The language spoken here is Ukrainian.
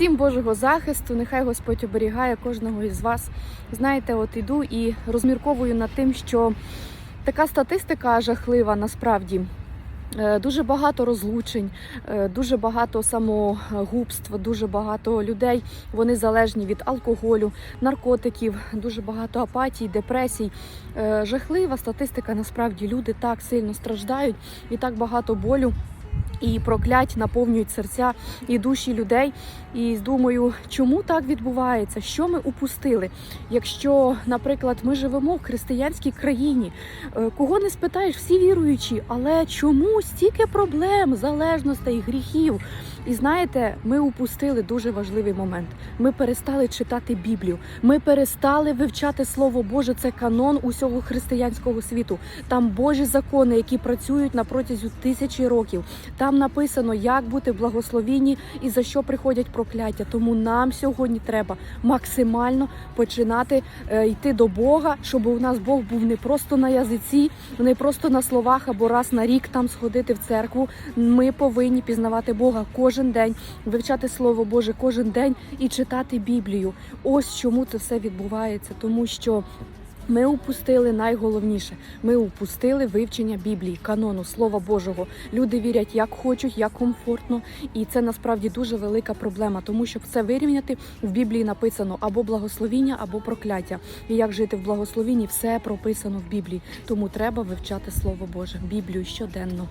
Всім Божого захисту, нехай Господь оберігає кожного із вас. Знаєте, от іду і розмірковую над тим, що така статистика жахлива насправді. Е, Дуже багато розлучень, е, дуже багато самогубств, дуже багато людей. Вони залежні від алкоголю, наркотиків, дуже багато апатій, депресій. Е, Жахлива статистика. Насправді люди так сильно страждають і так багато болю. І проклять наповнюють серця і душі людей. І думаю, чому так відбувається? Що ми упустили? Якщо, наприклад, ми живемо в християнській країні, е, кого не спитаєш, всі віруючі, але чому стільки проблем, залежностей, гріхів? І знаєте, ми упустили дуже важливий момент. Ми перестали читати Біблію. Ми перестали вивчати Слово Боже. Це канон усього християнського світу. Там Божі закони, які працюють на протязі тисячі років. Там написано, як бути благословінні і за що приходять прокляття. Тому нам сьогодні треба максимально починати е, йти до Бога, щоб у нас Бог був не просто на язиці, не просто на словах або раз на рік там сходити в церкву. Ми повинні пізнавати Бога кожен день, вивчати Слово Боже кожен день і читати Біблію. Ось чому це все відбувається, тому що. Ми упустили найголовніше. Ми упустили вивчення Біблії, канону Слова Божого. Люди вірять, як хочуть, як комфортно, і це насправді дуже велика проблема, тому щоб це вирівняти в Біблії написано або благословіння, або прокляття. І як жити в благословінні, все прописано в Біблії. Тому треба вивчати Слово Боже, Біблію щоденно.